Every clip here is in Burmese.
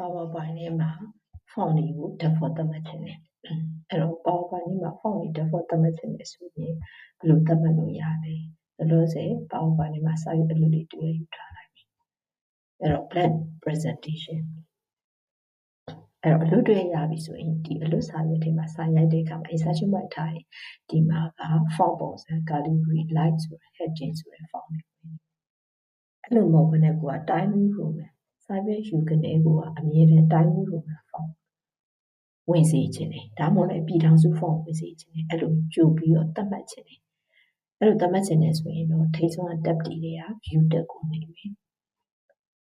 PowerPoint ထဲမှာ font တွေကို default သတ်မှတ်ချင်တယ်။အဲ့တော့ PowerPoint ထဲမှာ font တွေ default သတ်မှတ်ချင်တယ်ဆိုရင်ဘယ်လိုသတ်မှတ်လို့ရလဲ။လောလောဆယ် PowerPoint ထဲမှာစာရွက်အလွတ်တွေတွေ့ယူထားလိုက်ပြီ။အဲ့တော့ blank presentation အဲ့တော့အလွတ်တွေ့ရပြီဆိုရင်ဒီအလွတ်စာရွက်ထဲမှာစာရိုက်တဲ့အခါမှာ insertion point ထားရင်ဒီမှာက font ပုံစံ calibri light ဆိုတဲ့ heading ဆိုတဲ့ font တွေအဲ့လိုမဟုတ်ဘဲနဲ့ကိုက time new roman စာရွက်ယူကနေကိုကအမြဲတမ်း time new roman font ဝင်စေခြင်းတယ်ဒါမှမဟုတ်လည်းပြည်ထောင်စု font ဝင်စေခြင်းတယ်အဲ့လိုကြိုပြီးတော့သတ်မှတ်ခြင်းတယ်အဲ့လိုသတ်မှတ်ခြင်းတယ်ဆိုရင်တော့ထိဆုံးက tab တွေတွေက view tab ကိုနေမယ်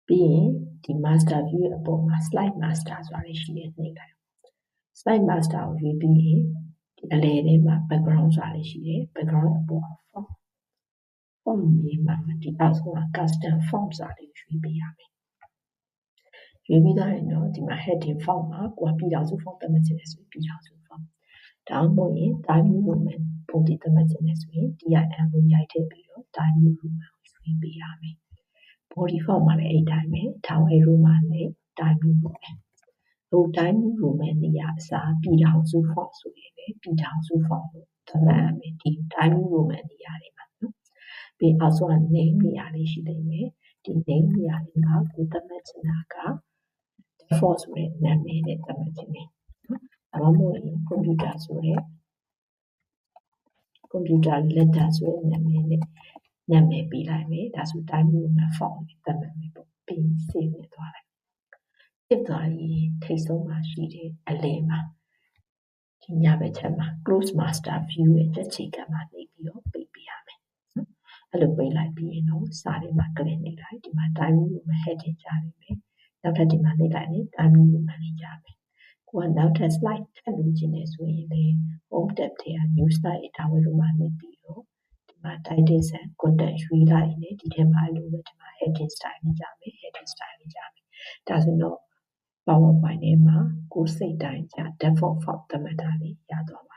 ပြီးရင်ဒီ master view ရဲ့အပေါ်မှာ slide master ဆိုတာလေးရှိတယ်နှိပ်လိုက် slide master ကိုရွေးပြီးရင်ဒီအလယ်ထဲမှာ background ဆိုတာလေးရှိတယ် background ရဲ့အပေါ်က font font မြေမှာဒီအောက်ဆုံးက custom font ဆိုတာလေးကိုရွေးပေးရမယ် ရွေးပြီးသားရင်တော့ဒီမှာ heading font မှာကိုကပြည်ထောင်စု font သတ်မှတ်ခြင်းနဲ့ဆိုရင်ပြည်ထောင်စု font ဒါမှမဟုတ်ရင် time new roman ပုံတည်သတ်မှတ်ခြင်းနဲ့ဆိုရင် DIM ကိုရိုက်ထည့်ပြီးတော့ time new roman ကိုရွေးပေးရမယ် body form မှာလည်းအဲ့တိုင်းပဲ down arrow မှာလည်း time new roman ဟို time new roman နေရာအစားပြည်ထောင်စု font ဆိုရင်လည်းပြည်ထောင်စု font ကိုသတ်မှတ်ရမယ်ဒီ time new roman နေရာတွေမှာနော်ပြီးအောက်ဆုံးက name နေရာလေးရှိနေမယ်ဒီ name နေရာလေးမှာကိုသတ်မှတ်ချင်တာက default ဆိုတဲ့နာမည်နဲ့သတ်မှတ်ခြင်းပဲနော်ဒါမှမဟုတ်ရင် computer ဆိုတဲ့ computer letter ဆိုတဲ့နာမည်နဲ့နာမည်ပေးလိုက်မယ်ဒါဆို time movement font နဲ့သတ်မှတ်မယ်ပေါ့ပြီး save နဲ့သွားလိုက် save သွားရင်ထိတ်ဆုံးမှာရှိတဲ့အလယ်မှာဒီညဘက်ချက်မှာ close master view ရဲ့တက်ချေကမှာနေပြီးတော့ပိတ်ပြရမယ်နော်အဲ့လိုပိတ်လိုက်ပြီးရင်တော့စာထဲမှာ click နေလိုက်ဒီမှာ time movement heading ကြားနေမယ် နောက်ထပ်ဒီမှာလိုက်လိုက်ရင် time movement လေးကြားမယ်ကိုကနောက်ထပ် slide ထပ်လို့ခြင်းနေဆိုရင်လေ home tab ထဲက new slide ဒါဝယ်လို့မှနေပြီးတော့ဒီမှာ title ဆန် content ရွေးလိုက်ရင်ဒီထဲမှာအဲ့လိုပဲဒီမှာ heading style လေးကြားမယ် heading style လေးကြားမယ်ဒါဆိုတော့ PowerPoint ထဲမှာကိုယ်စိတ်တိုင်းကြ default font သတ်မှတ်တာလေးရသွား